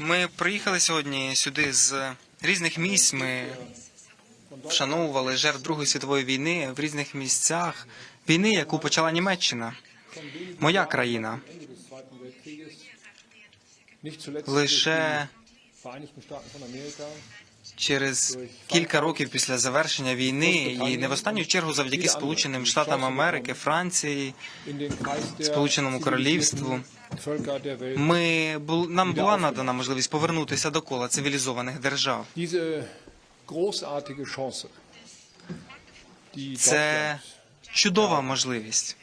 Ми приїхали сьогодні сюди з різних місць. Ми вшановували жертв Другої світової війни в різних місцях війни, яку почала Німеччина, моя країна. Лише через кілька років після завершення війни, і не в останню чергу завдяки Сполученим Штатам Америки, Франції, Сполученому Королівству. Ми нам була надана можливість повернутися до кола цивілізованих держав. Це чудова можливість,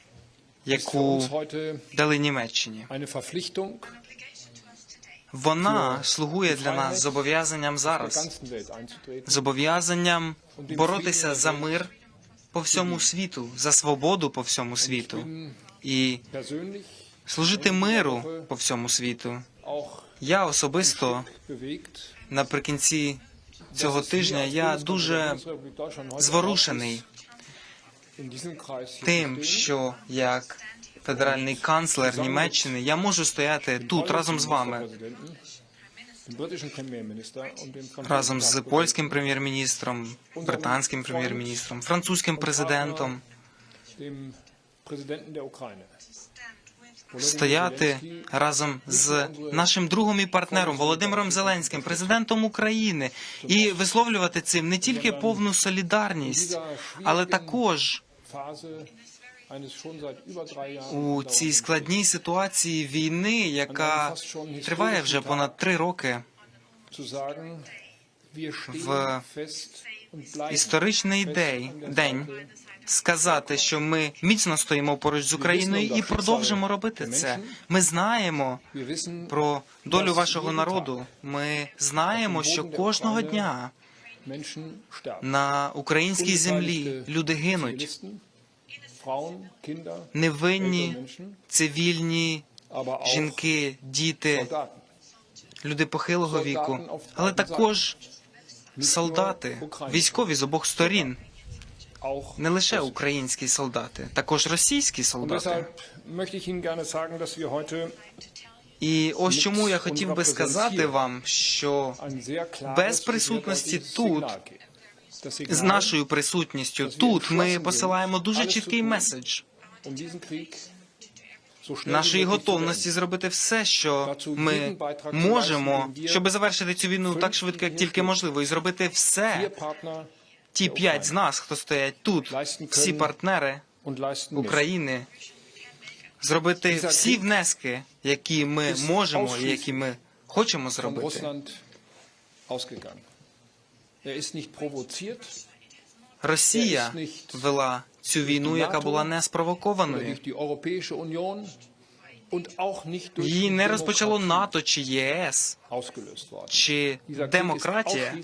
яку дали Німеччині. Вона слугує для нас зобов'язанням зараз, зобов'язанням боротися за мир по всьому світу, за свободу по всьому світу. І служити миру по всьому світу. Я особисто наприкінці цього тижня я дуже зворушений тим, що як федеральний канцлер Німеччини я можу стояти тут разом з вами, разом з польським прем'єр-міністром, британським прем'єр-міністром, французьким президентом, стояти разом з нашим другом і партнером Володимиром Зеленським, президентом України, і висловлювати цим не тільки повну солідарність, але також У цій складній ситуації війни, яка триває вже понад три роки. В історичний день, сказати, що ми міцно стоїмо поруч з Україною і продовжимо робити це. Ми знаємо про долю вашого народу. Ми знаємо, що кожного дня. На українській землі люди гинуть, невинні, цивільні, жінки, діти, люди похилого віку, але також солдати, військові з обох сторін, не лише українські солдати, також російські солдати. І ось чому я хотів би сказати вам, що без присутності тут, з нашою присутністю тут ми посилаємо дуже чіткий меседж нашої готовності зробити все, що ми можемо, щоб завершити цю війну так швидко, як тільки можливо, і зробити все. Ті п'ять з нас, хто стоять тут, всі партнери. України, зробити всі внески, які ми можемо і які ми хочемо зробити. Er Росія вела цю війну, яка була nicht durch Її не розпочало НАТО чи ЄС чи демократія.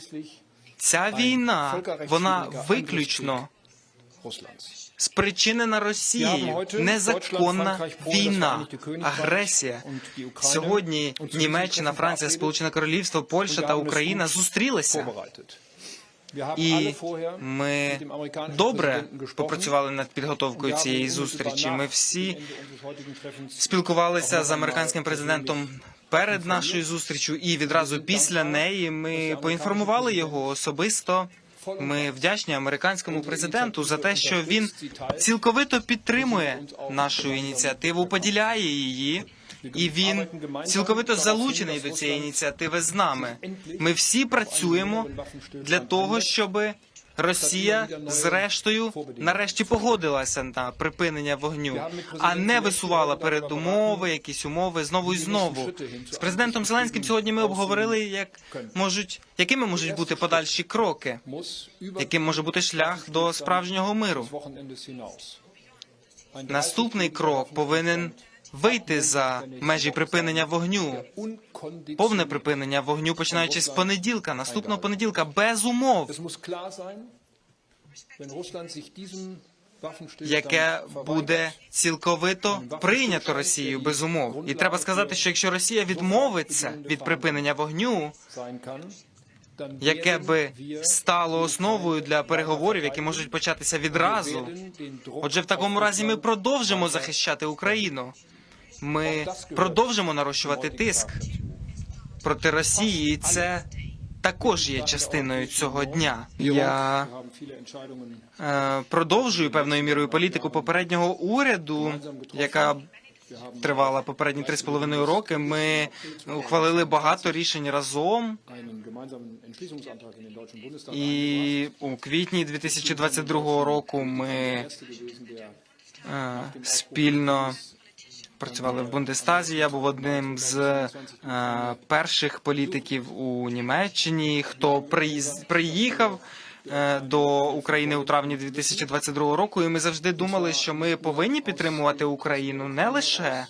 Ця війна вона виключно. Спричинена Росією. Незаконна війна, агресія. Сьогодні Німеччина, Франція, Сполучене Королівство, Польща та Україна зустрілися. І ми добре попрацювали над підготовкою цієї зустрічі. Ми всі спілкувалися з американським президентом перед нашою зустрічю, і відразу після неї ми поінформували його особисто. Ми вдячні американському президенту за те, що він цілковито підтримує нашу ініціативу, поділяє її, і він цілковито залучений до цієї ініціативи з нами. Ми всі працюємо для того, щоб Росія зрештою нарешті погодилася на припинення вогню, а не висувала передумови, якісь умови знову і знову. З президентом Зеленським сьогодні ми обговорили, як можуть, якими можуть бути подальші кроки, яким може бути шлях до справжнього миру. Наступний крок повинен вийти за межі припинення вогню. Повне припинення вогню, починаючи з понеділка, наступного понеділка, без умов. Яке буде цілковито прийнято Росією без умов. І треба сказати, що якщо Росія відмовиться від припинення вогню, яке би стало основою для переговорів, які можуть початися відразу. Отже, в такому разі ми продовжимо захищати Україну. Ми продовжимо нарощувати тиск. проти Росії, і це також є частиною цього дня. Я е, продовжую певною мірою політику попереднього уряду, яка тривала попередні три з половиною роки. Ми ухвалили багато рішень разом. І у квітні 2022 року ми е, спільно працювали в Бундестазі. Я був одним з е, перших політиків у Німеччині, хто приїз- приїхав. е, До України у травні 2022 року, і ми завжди думали, що ми повинні підтримувати Україну не лише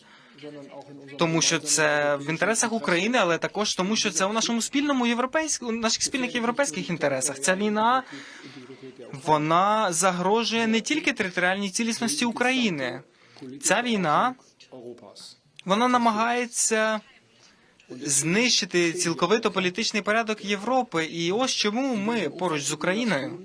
тому, що це в інтересах України, але також тому, що це у нашому спільному європейському, наших спільних європейських інтересах. Ця війна вона загрожує не тільки територіальній цілісності України. Ця війна. Вона намагається знищити цілковито політичний порядок Європи. І ось чому ми поруч з Україною